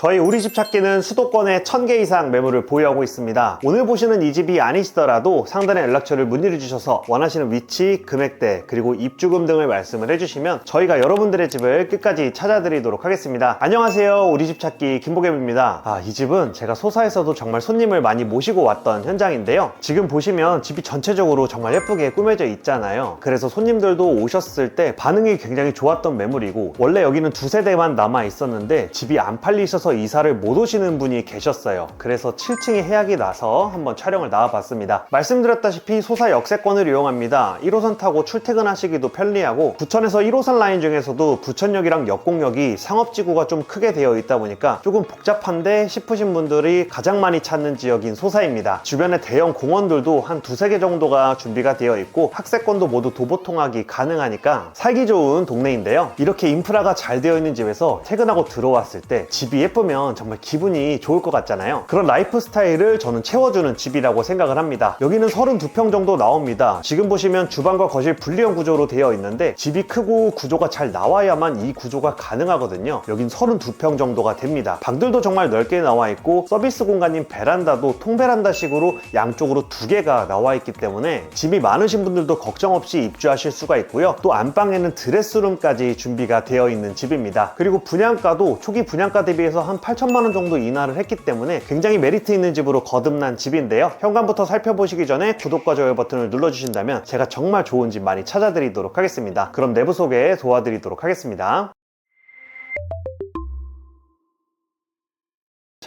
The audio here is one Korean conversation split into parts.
저희 우리 집 찾기는 수도권에 1000개 이상 매물을 보유하고 있습니다. 오늘 보시는 이 집이 아니시더라도 상단에 연락처를 문의를 주셔서 원하시는 위치, 금액대, 그리고 입주금 등을 말씀을 해주시면 저희가 여러분들의 집을 끝까지 찾아드리도록 하겠습니다. 안녕하세요. 우리 집 찾기 김보겸입니다. 아, 이 집은 제가 소사에서도 정말 손님을 많이 모시고 왔던 현장인데요. 지금 보시면 집이 전체적으로 정말 예쁘게 꾸며져 있잖아요. 그래서 손님들도 오셨을 때 반응이 굉장히 좋았던 매물이고 원래 여기는 두 세대만 남아 있었는데 집이 안 팔리셔서 이사를 못 오시는 분이 계셨어요. 그래서 7층에 해약이 나서 한번 촬영을 나와봤습니다. 말씀드렸다시피 소사 역세권을 이용합니다. 1호선 타고 출퇴근하시기도 편리하고 부천에서 1호선 라인 중에서도 부천역이랑 역공역이 상업지구가 좀 크게 되어 있다 보니까 조금 복잡한데 싶으신 분들이 가장 많이 찾는 지역인 소사입니다. 주변에 대형 공원들도 한 두세 개 정도가 준비가 되어 있고 학세권도 모두 도보 통학이 가능하니까 살기 좋은 동네인데요. 이렇게 인프라가 잘 되어 있는 집에서 퇴근하고 들어왔을 때 집이 예 쁘면 정말 기분이 좋을 것 같잖아요. 그런 라이프 스타일을 저는 채워주는 집이라고 생각을 합니다. 여기는 32평 정도 나옵니다. 지금 보시면 주방과 거실 분리형 구조로 되어 있는데 집이 크고 구조가 잘 나와야만 이 구조가 가능하거든요. 여긴 32평 정도가 됩니다. 방들도 정말 넓게 나와 있고 서비스 공간인 베란다도 통베란다식으로 양쪽으로 두 개가 나와 있기 때문에 집이 많으신 분들도 걱정 없이 입주하실 수가 있고요. 또 안방에는 드레스룸까지 준비가 되어 있는 집입니다. 그리고 분양가도 초기 분양가 대비해서 한 8천만 원 정도 인하를 했기 때문에 굉장히 메리트 있는 집으로 거듭난 집인데요. 현관부터 살펴보시기 전에 구독과 좋아요 버튼을 눌러주신다면 제가 정말 좋은 집 많이 찾아드리도록 하겠습니다. 그럼 내부 소개 도와드리도록 하겠습니다.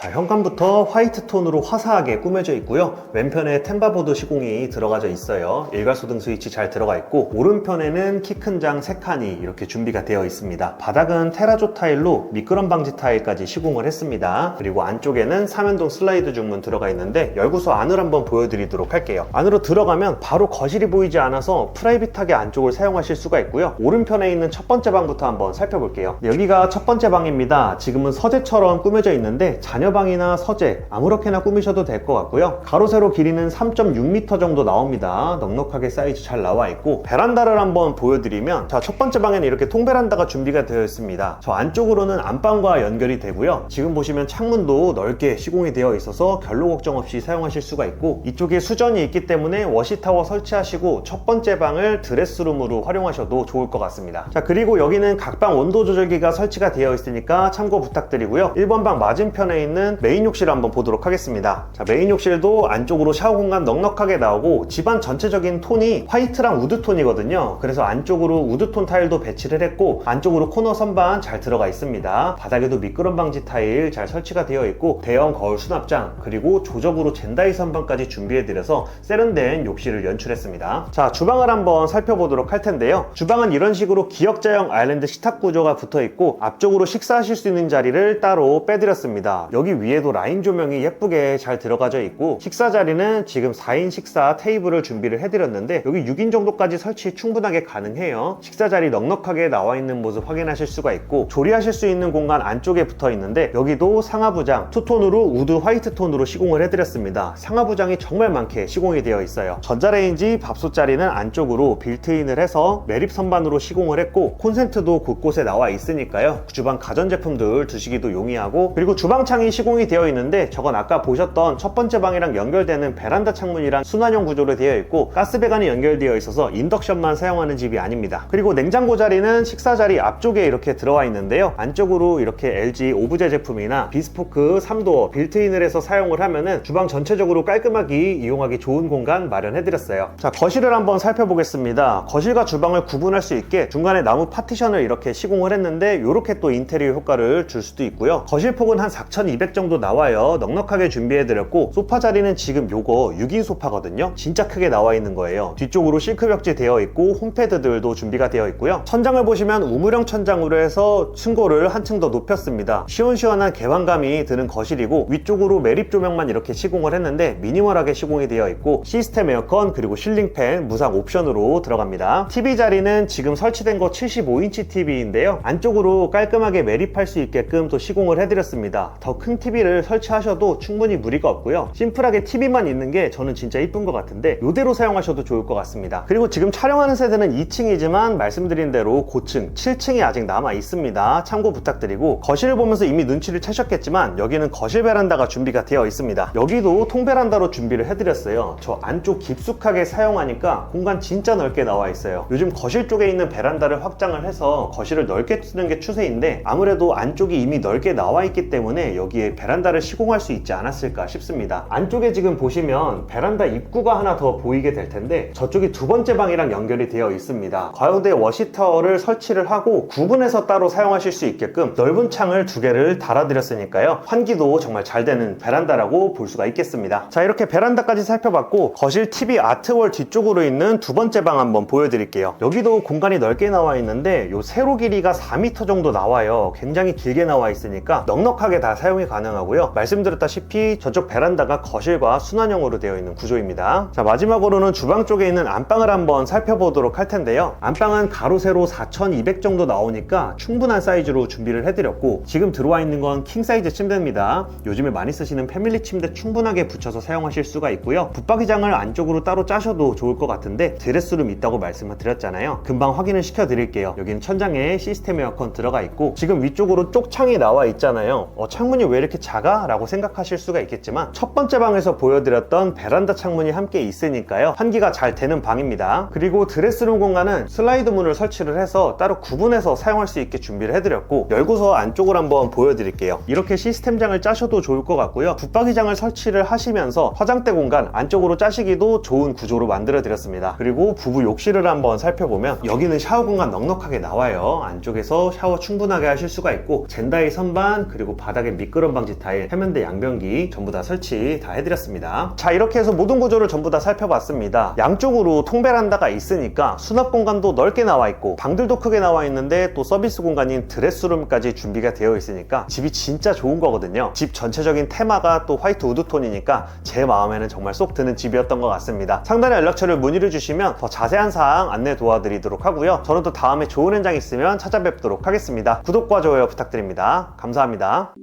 자, 현관부터 화이트 톤으로 화사하게 꾸며져 있고요. 왼편에 템바보드 시공이 들어가져 있어요. 일괄소등 스위치 잘 들어가 있고 오른편에는 키 큰 장 3칸이 이렇게 준비가 되어 있습니다. 바닥은 테라조 타일로 미끄럼 방지 타일까지 시공을 했습니다. 그리고 안쪽에는 삼연동 슬라이드 중문 들어가 있는데 열고서 안을 한번 보여드리도록 할게요. 안으로 들어가면 바로 거실이 보이지 않아서 프라이빗하게 안쪽을 사용하실 수가 있고요. 오른편에 있는 첫 번째 방부터 한번 살펴볼게요. 네, 여기가 첫 번째 방입니다. 지금은 서재처럼 꾸며져 있는데 자녀 방이나 서재 아무렇게나 꾸미셔도 될 것 같고요. 가로 세로 길이는 3.6m 정도 나옵니다. 넉넉하게 사이즈 잘 나와 있고 베란다를 한번 보여드리면 자 첫 번째 방에는 이렇게 통베란다가 준비가 되어 있습니다. 저 안쪽으로는 안방과 연결이 되고요. 지금 보시면 창문도 넓게 시공이 되어 있어서 결로 걱정 없이 사용하실 수가 있고 이쪽에 수전이 있기 때문에 워시타워 설치하시고 첫 번째 방을 드레스룸으로 활용하셔도 좋을 것 같습니다. 자 그리고 여기는 각방 온도 조절기가 설치가 되어 있으니까 참고 부탁드리고요. 1번 방 맞은편에 있는 메인 욕실을 한번 보도록 하겠습니다. 자 메인 욕실도 안쪽으로 샤워 공간 넉넉하게 나오고 집안 전체적인 톤이 화이트랑 우드 톤이거든요. 그래서 안쪽으로 우드톤 타일도 배치를 했고 안쪽으로 코너 선반 잘 들어가 있습니다. 바닥에도 미끄럼 방지 타일 잘 설치가 되어 있고 대형 거울 수납장 그리고 조적으로 젠다이 선반까지 준비해드려서 세련된 욕실을 연출했습니다. 자 주방을 한번 살펴보도록 할 텐데요. 주방은 이런 식으로 기역자형 아일랜드 식탁 구조가 붙어 있고 앞쪽으로 식사하실 수 있는 자리를 따로 빼드렸습니다. 여기 위에도 라인 조명이 예쁘게 잘 들어가져 있고 식사 자리는 지금 4인 식사 테이블을 준비를 해드렸는데 여기 6인 정도까지 설치 충분하게 가능해요. 식사 자리 넉넉하게 나와 있는 모습 확인하실 수가 있고 조리하실 수 있는 공간 안쪽에 붙어 있는데 여기도 상하부장 투톤으로 우드 화이트 톤으로 시공을 해드렸습니다. 상하부장이 정말 많게 시공이 되어 있어요. 전자레인지 밥솥 자리는 안쪽으로 빌트인을 해서 매립 선반으로 시공을 했고 콘센트도 곳곳에 나와 있으니까요. 주방 가전제품들 두시기도 용이하고 그리고 주방창이 시공이 되어 있는데 저건 아까 보셨던 첫 번째 방이랑 연결되는 베란다 창문이랑 순환형 구조로 되어 있고 가스 배관이 연결되어 있어서 인덕션만 사용하는 집이 아닙니다. 그리고 냉장고 자리는 식사 자리 앞쪽에 이렇게 들어와 있는데요. 안쪽으로 이렇게 LG 오브제 제품이나 비스포크 3도어 빌트인을 해서 사용을 하면은 주방 전체적으로 깔끔하게 이용하기 좋은 공간 마련해드렸어요. 자, 거실을 한번 살펴보겠습니다. 거실과 주방을 구분할 수 있게 중간에 나무 파티션을 이렇게 시공을 했는데 이렇게 또 인테리어 효과를 줄 수도 있고요. 거실 폭은 한 4,200 정도 나와요. 넉넉하게 준비해드렸고 소파 자리는 지금 요거 6인 소파거든요. 진짜 크게 나와 있는 거예요. 뒤쪽으로 싱크 벽지 되어 있고 홈패드들도 준비가 되어 있고요. 천장을 보시면 우물형 천장으로 해서 층고를 한층 더 높였습니다. 시원시원한 개방감이 드는 거실이고 위쪽으로 매립 조명만 이렇게 시공을 했는데 미니멀하게 시공이 되어 있고 시스템 에어컨 그리고 실링팬 무상 옵션으로 들어갑니다. TV 자리는 지금 설치된 거 75인치 TV인데요. 안쪽으로 깔끔하게 매립할 수 있게끔 또 시공을 해드렸습니다. 더큰 큰 TV를 설치하셔도 충분히 무리가 없고요. 심플하게 TV만 있는 게 저는 진짜 이쁜 것 같은데 이대로 사용하셔도 좋을 것 같습니다. 그리고 지금 촬영하는 세대는 2층이지만 말씀드린 대로 고층 7층이 아직 남아 있습니다. 참고 부탁드리고 거실을 보면서 이미 눈치를 채셨겠지만 여기는 거실 베란다가 준비가 되어 있습니다. 여기도 통베란다로 준비를 해드렸어요. 저 안쪽 깊숙하게 사용하니까 공간 진짜 넓게 나와 있어요. 요즘 거실 쪽에 있는 베란다를 확장을 해서 거실을 넓게 쓰는 게 추세인데 아무래도 안쪽이 이미 넓게 나와 있기 때문에 여기에 베란다를 시공할 수 있지 않았을까 싶습니다. 안쪽에 지금 보시면 베란다 입구가 하나 더 보이게 될 텐데 저쪽이 두 번째 방이랑 연결이 되어 있습니다. 과용대 워시타워를 설치를 하고 구분해서 따로 사용하실 수 있게끔 넓은 창을 두 개를 달아드렸으니까요. 환기도 정말 잘 되는 베란다라고 볼 수가 있겠습니다. 자 이렇게 베란다까지 살펴봤고 거실 TV 아트월 뒤쪽으로 있는 두 번째 방 한번 보여드릴게요. 여기도 공간이 넓게 나와 있는데 요 세로 길이가 4m 정도 나와요. 굉장히 길게 나와 있으니까 넉넉하게 다 사용이 가능 하고요. 말씀드렸다시피 저쪽 베란다가 거실과 순환형으로 되어 있는 구조입니다. 자 마지막으로는 주방 쪽에 있는 안방을 한번 살펴보도록 할 텐데요. 안방은 가로 세로 4200 정도 나오니까 충분한 사이즈로 준비를 해드렸고 지금 들어와 있는 건 킹 사이즈 침대입니다. 요즘에 많이 쓰시는 패밀리 침대 충분하게 붙여서 사용하실 수가 있고요. 붙박이장을 안쪽으로 따로 짜셔도 좋을 것 같은데 드레스룸 있다고 말씀을 드렸잖아요. 금방 확인을 시켜 드릴게요. 여기는 천장에 시스템 에어컨 들어가 있고 지금 위쪽으로 쪽창이 나와 있잖아요. 어, 창문이 왜 이렇게 작아? 라고 생각하실 수가 있겠지만 첫 번째 방에서 보여드렸던 베란다 창문이 함께 있으니까요. 환기가 잘 되는 방입니다. 그리고 드레스룸 공간은 슬라이드 문을 설치를 해서 따로 구분해서 사용할 수 있게 준비를 해드렸고 열고서 안쪽을 한번 보여드릴게요. 이렇게 시스템장을 짜셔도 좋을 것 같고요. 붙박이장을 설치를 하시면서 화장대 공간 안쪽으로 짜시기도 좋은 구조로 만들어 드렸습니다. 그리고 부부 욕실을 한번 살펴보면 여기는 샤워 공간 넉넉하게 나와요. 안쪽에서 샤워 충분하게 하실 수가 있고 젠다이 선반 그리고 바닥에 미끄 럼 방지 타일, 해면대 양변기 전부 다 설치 다 해드렸습니다. 자 이렇게 해서 모든 구조를 전부 다 살펴봤습니다. 양쪽으로 통베란다가 있으니까 수납 공간도 넓게 나와 있고 방들도 크게 나와 있는데 또 서비스 공간인 드레스룸까지 준비가 되어 있으니까 집이 진짜 좋은 거거든요. 집 전체적인 테마가 또 화이트 우드톤이니까 제 마음에는 정말 쏙 드는 집이었던 것 같습니다. 상단에 연락처를 문의를 주시면 더 자세한 사항 안내 도와드리도록 하고요. 저는 또 다음에 좋은 현장 있으면 찾아뵙도록 하겠습니다. 구독과 좋아요 부탁드립니다. 감사합니다.